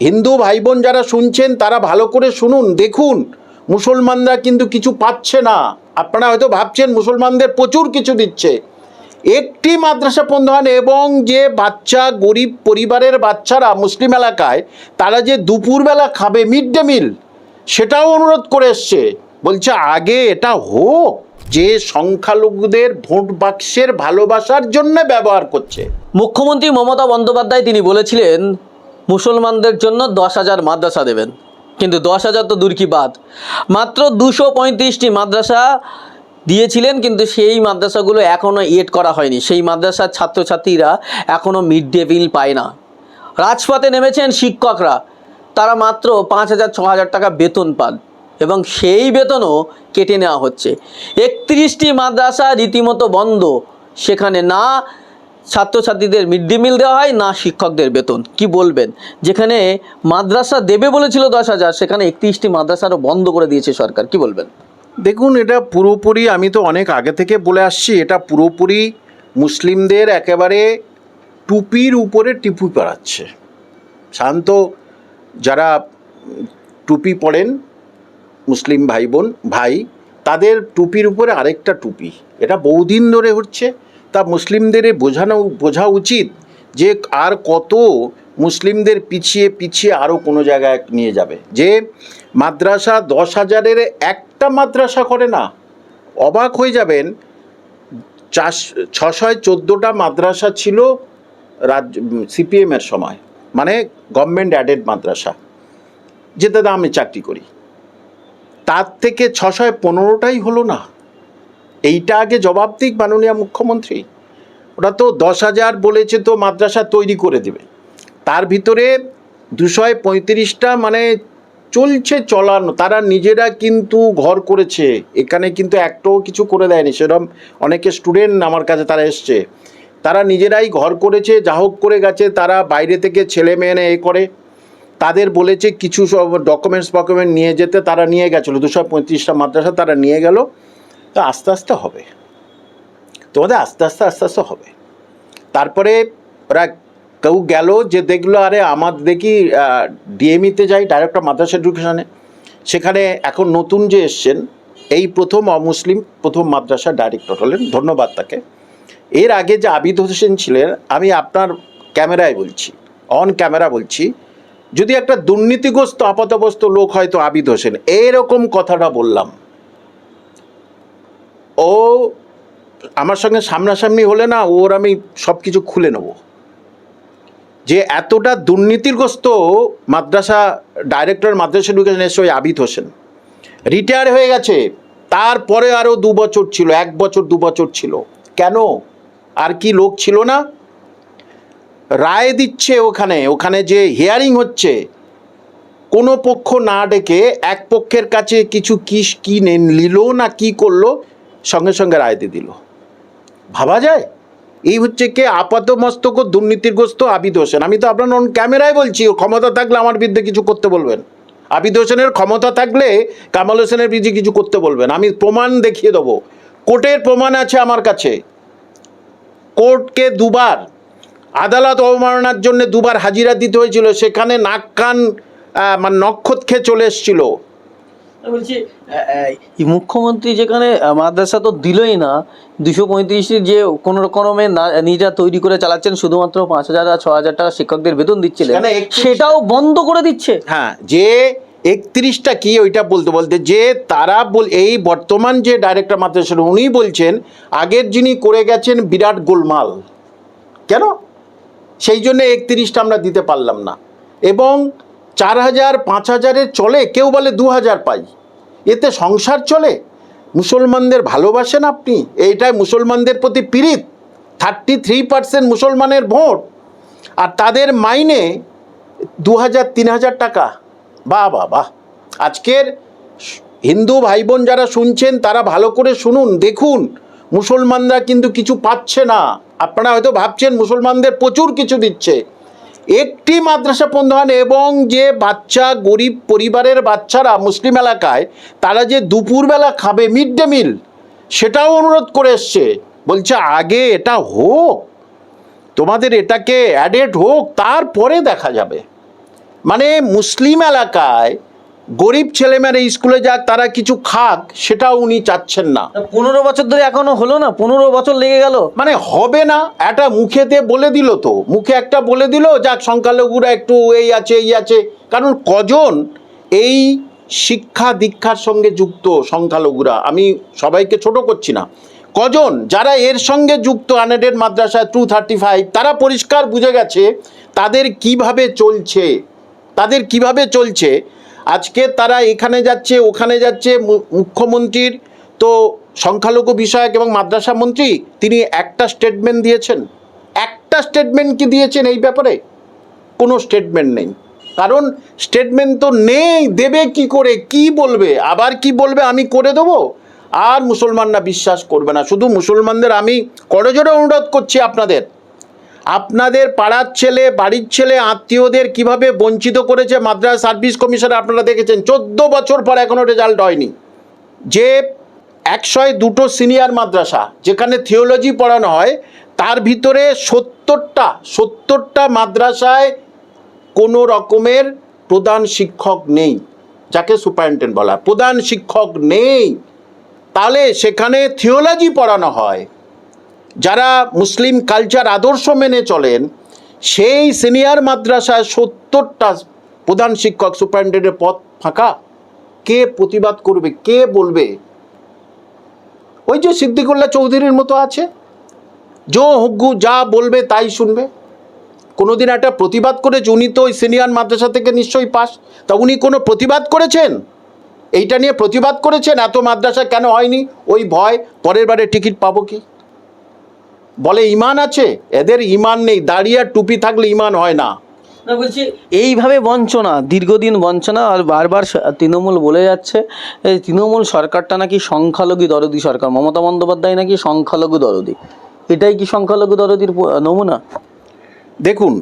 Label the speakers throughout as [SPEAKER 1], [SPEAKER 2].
[SPEAKER 1] হিন্দু ভাই বোন যারা শুনছেন, তারা ভালো করে শুনুন, দেখুন। মুসলমানরা কিন্তু কিছু পাচ্ছে না। আপনারা হয়তো ভাবছেন, মুসলমানদের প্রচুর কিছু দিচ্ছে। একটি মাদ্রাসা প্রধান এবং যে বাচ্চা, গরিব পরিবারের বাচ্চারা মুসলিম এলাকায়, তারা যে দুপুরবেলা খাবে মিড ডে মিল, সেটাও অনুরোধ করে এসছে। বলছে, আগে এটা হোক, যে সংখ্যালঘুদের ভোট বাক্সের ভালোবাসার জন্য ব্যবহার করছে।
[SPEAKER 2] মুখ্যমন্ত্রী মমতা বন্দ্যোপাধ্যায় তিনি বলেছিলেন মুসলমানদের জন্য দশ হাজার মাদ্রাসা দেবেন। কিন্তু দশ হাজার তো দূর কি বাদ? মাত্র দুশো পঁয়ত্রিশটি মাদ্রাসা দিয়েছিলেন, কিন্তু সেই মাদ্রাসাগুলো এখনও এড করা হয়নি। সেই মাদ্রাসার ছাত্রছাত্রীরা এখনও মিড ডে মিল পায় না। রাজপথে নেমেছেন শিক্ষকরা। তারা মাত্র পাঁচ হাজার, ছ হাজার টাকা বেতন পান এবং সেই বেতনও কেটে নেওয়া হচ্ছে। একত্রিশটি মাদ্রাসা রীতিমতো বন্ধ। সেখানে না ছাত্রছাত্রীদের মিড ডে মিল দেওয়া হয়, না শিক্ষকদের বেতন। কি বলবেন? যেখানে মাদ্রাসা দেবে বলেছিল দশ হাজার, সেখানে একত্রিশটি মাদ্রাসারও বন্ধ করে দিয়েছে সরকার। কি বলবেন?
[SPEAKER 1] দেখুন, এটা পুরোপুরি আমি তো অনেক আগে থেকে বলে আসছি, এটা পুরোপুরি মুসলিমদের একেবারে টুপির উপরে টিপু পড়াচ্ছে। শান্ত যারা টুপি পড়েন, মুসলিম ভাই বোন, ভাই, তাদের টুপির উপরে আরেকটা টুপি। এটা বহুদিন ধরে হচ্ছে তা মুসলিমদের বোঝানো, বোঝা উচিত যে আর কত মুসলিমদের পিছিয়ে পিছিয়ে আরও কোনো জায়গায় নিয়ে যাবে। যে মাদ্রাসা দশ হাজারের একটা মাদ্রাসা করে না, অবাক হয়ে যাবেন, চাষ, ছশয় চোদ্দোটা মাদ্রাসা ছিল রাজ্য সিপিএমের সময় মানে গভর্নমেন্ট অ্যাডেড মাদ্রাসা, যেটাতে আমি চাকরি করি। তার থেকে ছশয় পনেরোটাই হলো না। এইটা আগে জবাব দিক মাননীয় মুখ্যমন্ত্রী। ওরা তো দশ হাজার বলেছে তো মাদ্রাসা তৈরি করে দেবে। তার ভিতরে দুশয় পঁয়ত্রিশটা মানে চলছে চলানো তারা নিজেরা কিন্তু ঘর করেছে। এখানে কিন্তু একটাও কিছু করে দেয়নি। সেরকম অনেকে স্টুডেন্ট আমার কাছে তারা এসছে। তারা নিজেরাই ঘর করেছে, যা হোক করে গেছে, তারা বাইরে থেকে ছেলে মেয়ে এ করে। তাদের বলেছে কিছু সব ডকুমেন্টস ফকুমেন্ট নিয়ে যেতে তারা নিয়ে গেছিল। দুশো পঁয়ত্রিশটা মাদ্রাসা তারা নিয়ে গেল। তো আস্তে আস্তে হবে। তোমাদের আস্তে আস্তে আস্তে আস্তে হবে। তারপরে ওরা কেউ গেল যে দেখল, আরে আমার দেখি ডিএমইতে যাই ডাইরেক্টর মাদ্রাসা এডুকেশনে সেখানে এখন নতুন যে এসছেন, এই প্রথম অমুসলিম, প্রথম মাদ্রাসা ডাইরেক্টর হলেন। ধন্যবাদ তাকে। এর আগে যে আবিদ হোসেন ছিলেন, আমি আপনার ক্যামেরায় বলছি অন ক্যামেরা বলছি। যদি একটা দুর্নীতিগ্রস্ত আপাতবস্ত লোক হয়তো আবিদ হোসেন। এরকম কথাটা বললাম। ও আমার সঙ্গে সামনাসামনি হলে না ওর আমি সব কিছু খুলে নেব। যে এতটা দুর্নীতিগ্রস্ত মাদ্রাসা ডাইরেক্টর মাদ্রাসা এডুকেশন এসে ওই আবিদ হোসেন। রিটায়ার হয়ে গেছে। তারপরে আরও দু বছর ছিল, এক বছর, দু বছর ছিল। কেন? আর কি লোক ছিল না? রায় দিচ্ছে ওখানে ওখানে যে হিয়ারিং হচ্ছে, কোনো পক্ষ না ডেকে এক পক্ষের কাছে কিছু কি কি নিল না কি করল সঙ্গে সঙ্গে রায় দিয়ে দিল। ভাবা যায়? এই হচ্ছে কে আপাত মস্তক দুর্নীতিগ্রস্ত আবিদ হোসেন। আমি তো আপনার অন ক্যামেরায় বলছি ক্ষমতা থাকলে আমার বিরুদ্ধে কিছু করতে বলবেন। আবিদ হোসেনের ক্ষমতা থাকলে কামাল হোসেনের বিরুদ্ধে কিছু করতে বলবেন। আমি প্রমাণ দেখিয়ে দেবো। কোর্টের প্রমাণ আছে আমার কাছে। কোর্টকে দুবার, আদালত অবমাননার জন্য দুবার হাজিরা দিতে হয়েছিল। সেখানে নাক কান মানে নক্ষত খেয়ে চলে এসেছিল।
[SPEAKER 2] বলছি মুখ্যমন্ত্রী যেখানে মাদ্রাসা তো দিলই না দুশো পঁয়ত্রিশটি যে কোনো রকমে নিজেরা তৈরি করে চালাচ্ছেন শুধুমাত্র পাঁচ হাজার আর ছ হাজার টাকা শিক্ষকদের বেতন দিচ্ছিলেন।
[SPEAKER 1] সেখানে 31
[SPEAKER 2] সেটাও বন্ধ করে দিচ্ছে।
[SPEAKER 1] হ্যাঁ যে একত্রিশটা কি ওইটা বলতে বলতে যে তারা বল এই বর্তমান যে ডাইরেক্টর মাদ্রাসা উনি বলছেন আগের যিনি করে গেছেন বিরাট গোলমাল। কেন? সেই জন্য একত্রিশটা আমরা দিতে পারলাম না। এবং চার হাজার পাঁচ হাজারের চলে কেউ বলে দু হাজার পাই। এতে সংসার চলে? মুসলমানদের ভালোবাসেন আপনি? এইটাই মুসলমানদের প্রতি পীড়িত। থার্টি থ্রি পার্সেন্ট মুসলমানের ভোট। আর তাদের মাইনে দু হাজার তিন হাজার টাকা। বাহ বাহ বাহ। আজকের হিন্দু ভাই বোন যারা শুনছেন, তারা ভালো করে শুনুন, দেখুন। মুসলমানরা কিন্তু কিছু পাচ্ছে না। আপনারা হয়তো ভাবছেন মুসলমানদের প্রচুর কিছু দিচ্ছে। একটি মাদ্রাসা প্রধান এবং যে বাচ্চা গরিব পরিবারের বাচ্চারা মুসলিম এলাকায়, তারা যে দুপুরবেলা খাবে মিড ডে মিল, সেটাও অনুরোধ করে এসছে। বলছে, আগে এটা হোক, তোমাদের এটাকে অ্যাডেড হোক, তারপরে দেখা যাবে। মানে মুসলিম এলাকায় গরিব ছেলেমেয়েরা স্কুলে যাক তারা কিছু খাক সেটাও উনি চাচ্ছেন না।
[SPEAKER 2] পনেরো বছর ধরে এখনও হলো না? পনেরো বছর লেগে গেল?
[SPEAKER 1] মানে হবে না একটা মুখেতে বলে দিল তো। মুখে একটা বলে দিল যাক সংখ্যালঘুরা একটু এই আছে এই আছে। কারণ কজন এই শিক্ষা দীক্ষার সঙ্গে যুক্ত সংখ্যালঘুরা? আমি সবাইকে ছোট করছি না। কজন যারা এর সঙ্গে যুক্ত আনেডেড মাদ্রাসা টু থার্টি ফাইভ তারা পরিষ্কার বুঝে গেছে তাদের কীভাবে চলছে তাদের কীভাবে চলছে আজকে তারা এখানে যাচ্ছে, ওখানে যাচ্ছে মুখ্যমন্ত্রীর, তো সংখ্যালঘু বিষয়ক এবং মাদ্রাসা মন্ত্রী, তিনি একটা স্টেটমেন্ট দিয়েছেন। একটা স্টেটমেন্ট কি দিয়েছেন এই ব্যাপারে? কোনো স্টেটমেন্ট নেই। কারণ স্টেটমেন্ট তো নেই, দেবে কি করে, কি বলবে, আবার কি বলবে, আমি করে দেবো। আর মুসলমানরা বিশ্বাস করবে না। শুধু মুসলমানদের আমি করজোরে অনুরোধ করছি আপনাদের আপনাদের পাড়ার ছেলে, বাড়ির ছেলে, আত্মীয়দের কীভাবে বঞ্চিত করেছে মাদ্রাস সার্ভিস কমিশনে আপনারা দেখেছেন। চোদ্দ বছর পর এখনও রেজাল্ট হয়নি। যে একশোয় দুটো সিনিয়র মাদ্রাসা, যেখানে থিওলজি পড়ানো হয়, তার ভিতরে সত্তরটা সত্তরটা মাদ্রাসায় কোনো রকমের প্রধান শিক্ষক নেই, যাকে সুপারিনটেন্ডেন্ট বলা প্রধান শিক্ষক নেই। তাহলে সেখানে থিওলজি পড়ানো হয়। যারা মুসলিম কালচার আদর্শ মেনে চলেন, সেই সিনিয়র মাদ্রাসায় সত্তরটা প্রধান শিক্ষক সুপারিনটেন্ডেন্টের পদ ফাঁকা। কে প্রতিবাদ করবে, কে বলবে? ওই যে সিদ্দিকুল্লাহ চৌধুরীর মতো আছে। জো হুগ্গু যা বলবে তাই শুনবে। কোনোদিন একটা প্রতিবাদ করেছে, উনি তো ওই সিনিয়র মাদ্রাসা থেকে নিশ্চয়ই পাস। তা উনি কোনো প্রতিবাদ করেছেন? এইটা নিয়ে প্রতিবাদ করেছেন? এত মাদ্রাসা কেন হয়নি? ওই ভয়, পরের বারে টিকিট পাবো কি? বলে ইমান আছে? এদের ইমান নেই। দাঁড়িয়ে আর টুপি থাকলে ইমান হয় না।
[SPEAKER 2] না বলছি এইভাবে বঞ্চনা দীর্ঘদিন বঞ্চনা আর বারবার তৃণমূল বলে যাচ্ছে এই তৃণমূল সরকারটা নাকি সংখ্যালঘু দরদি সরকার। মমতা বন্দ্যোপাধ্যায় নাকি সংখ্যালঘু দরদি। এটাই কি সংখ্যালঘু দরদির নমুনা?
[SPEAKER 1] দেখুন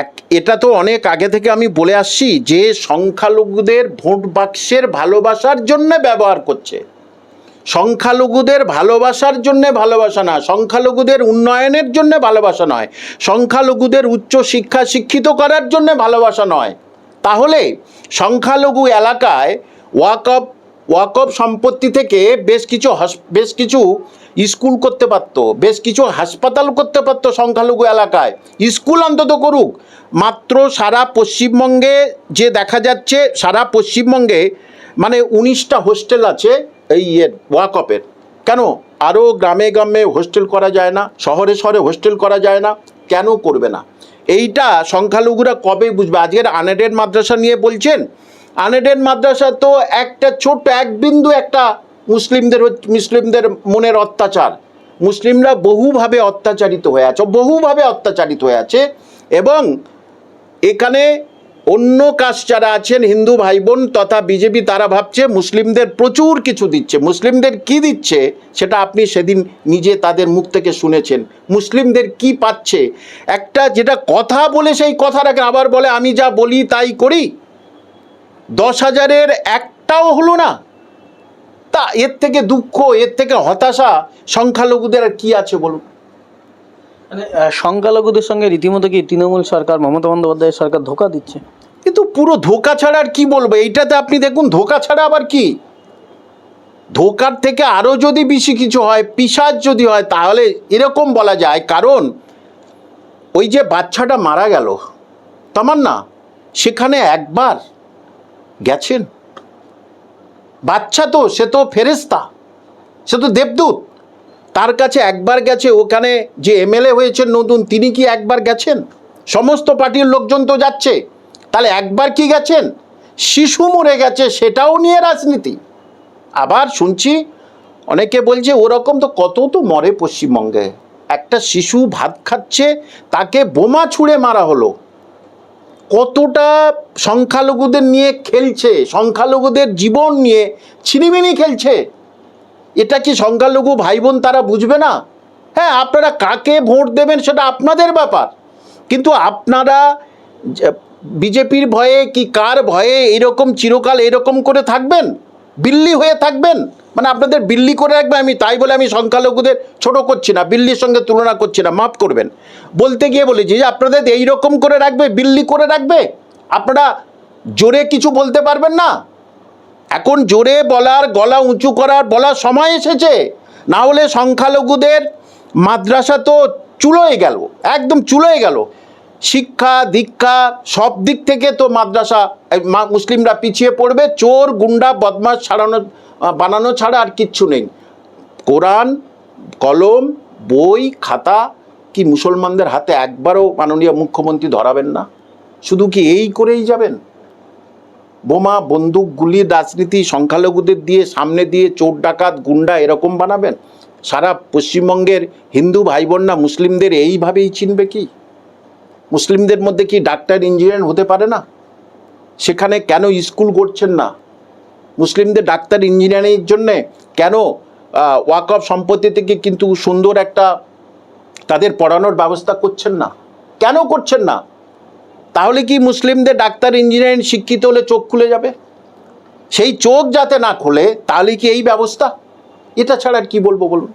[SPEAKER 1] এক এটা তো অনেক আগে থেকে আমি বলে আসছি যে সংখ্যালঘুদের ভোট বাক্সের ভালোবাসার জন্য ব্যবহার করছে। সংখ্যালঘুদের ভালোবাসার জন্যে ভালোবাসা না, সংখ্যালঘুদের উন্নয়নের জন্য ভালোবাসা নয়, সংখ্যালঘুদের উচ্চ শিক্ষা শিক্ষিত করার জন্য ভালোবাসা নয়। তাহলে সংখ্যালঘু এলাকায় ওয়াকফ ওয়াকফ সম্পত্তি থেকে বেশ কিছু বেশ কিছু স্কুল করতে পারতো, বেশ কিছু হাসপাতাল করতে পারতো সংখ্যালঘু এলাকায়। স্কুল অন্তত করুক, মাত্র সারা পশ্চিমবঙ্গে যে দেখা যাচ্ছে, সারা পশ্চিমবঙ্গে মানে উনিশটা হোস্টেল আছে এই ইয়ের ওয়াকপের কেন? আরও গ্রামে গ্রামে হোস্টেল করা যায় না, শহরে শহরে হোস্টেল করা যায় না, কেন করবে না? এইটা সংখ্যালঘুরা কবে বুঝবে? আজকের আনেডেড মাদ্রাসা নিয়ে বলছেন আনেডেড মাদ্রাসা তো একটা ছোট্ট, এক বিন্দু একটা মুসলিমদের মুসলিমদের মনের অত্যাচার। মুসলিমরা বহুভাবে অত্যাচারিত হয়ে আছে, বহুভাবে অত্যাচারিত হয়ে আছে এবং এখানে অন্য কাজ যারা আছেন, হিন্দু ভাই বোন তথা বিজেপি, তারা ভাবছে মুসলিমদের প্রচুর কিছু দিচ্ছে। মুসলিমদের কি দিচ্ছে সেটা আপনি সেদিন নিজে তাদের মুখ থেকে শুনেছেন। মুসলিমদের কি পাচ্ছে? একটা যেটা কথা বলে সেই কথা রাখেন আবার বলে, আমি যা বলি তাই করি। দশ হাজারের একটাও হলো না। তা এর থেকে দুঃখ, এর থেকে হতাশা সংখ্যালঘুদের আর কি আছে বলুন?
[SPEAKER 2] মানে সংখ্যালঘুদের সঙ্গে রীতিমতো কি তৃণমূল সরকার, মমতা বন্দ্যোপাধ্যায়ের সরকার ধোকা দিচ্ছে?
[SPEAKER 1] কিন্তু পুরো ধোকা ছাড়া আর কি বলব? এইটাতে আপনি দেখুন, ধোকা ছাড়া আবার কি? ধোকার থেকে আরও যদি বেশি কিছু হয়, পিসাজ যদি হয়, তাহলে এরকম বলা যায়। কারণ, ওই যে বাচ্চাটা মারা গেল তামান না সেখানে একবার গেছেন। বাচ্চা তো, সে তো ফেরেস্তা সে তো দেবদূত। তার কাছে একবার গেছে, ওখানে যে এমএলএ হয়েছেন নতুন, তিনি কি একবার গেছেন? সমস্ত পার্টির লোকজন তো যাচ্ছে। তাহলে একবার কি গেছেন? শিশু মরে গেছে, সেটাও নিয়ে রাজনীতি। আবার শুনছি, অনেকে বলছে ওরকম তো কত তো মরে পশ্চিমবঙ্গে। একটা শিশু ভাত খাচ্ছে, তাকে বোমা ছুঁড়ে মারা হলো। কতটা সংখ্যালঘুদের নিয়ে খেলছে, সংখ্যালঘুদের জীবন নিয়ে ছিনিমিনি খেলছে। এটা কি সংখ্যালঘু ভাই বোন তারা বুঝবে না? হ্যাঁ আপনারা কাকে ভোট দেবেন সেটা আপনাদের ব্যাপার। কিন্তু আপনারা বিজেপির ভয়ে কি কার ভয়ে এরকম চিরকাল এরকম করে থাকবেন? বিল্লি হয়ে থাকবেন? মানে আপনাদের বিল্লি করে রাখবে আমি তাই বলে আমি সংখ্যালঘুদের ছোট করছি না, বিল্লির সঙ্গে তুলনা করছি না, মাফ করবেন। বলতে গিয়ে বলেছি যে আপনাদের এই রকম করে রাখবে, বিল্লি করে রাখবে? আপনারা জোরে কিছু বলতে পারবেন না? এখন জোরে বলার, গলা উঁচু করার, বলার সময় এসেছে। না হলে সংখ্যালঘুদের মাদ্রাসা তো চুলোয় গেল, একদম চুলোয় গেল। শিক্ষা, দীক্ষা, সব দিক থেকে তো মাদ্রাসা মুসলিমরা পিছিয়ে পড়বে, চোর, গুন্ডা বদমাস ছাড়ানো বানানো ছাড়া আর কিচ্ছু নেই। কোরআন, কলম, বই, খাতা, কি মুসলমানদের হাতে একবারও মাননীয় মুখ্যমন্ত্রী ধরাবেন না? শুধু কি এই করেই যাবেন? বোমা, বন্দুক গুলির রাজনীতি, সংখ্যালঘুদের দিয়ে সামনে দিয়ে চোর, ডাকাত, গুন্ডা এরকম বানাবেন? সারা পশ্চিমবঙ্গের হিন্দু ভাই বোনরা মুসলিমদের এইভাবেই চিনবে কি? মুসলিমদের মধ্যে কি ডাক্তার, ইঞ্জিনিয়ার হতে পারে না? সেখানে কেন স্কুল করছেন না? মুসলিমদের ডাক্তার, ইঞ্জিনিয়ারিংয়ের জন্যে কেন ওয়াকফ সম্পত্তি থেকে কিন্তু সুন্দর একটা তাদের পড়ানোর ব্যবস্থা করছেন না? কেন করছেন না? তাহলে কি মুসলিমদের ডাক্তার, ইঞ্জিনিয়ারিং, শিক্ষিত হলে চোখ খুলে যাবে? সেই চোখ যাতে না খোলে, তাহলে কি এই ব্যবস্থা? এটা ছাড়া আর কী বলব বলুন?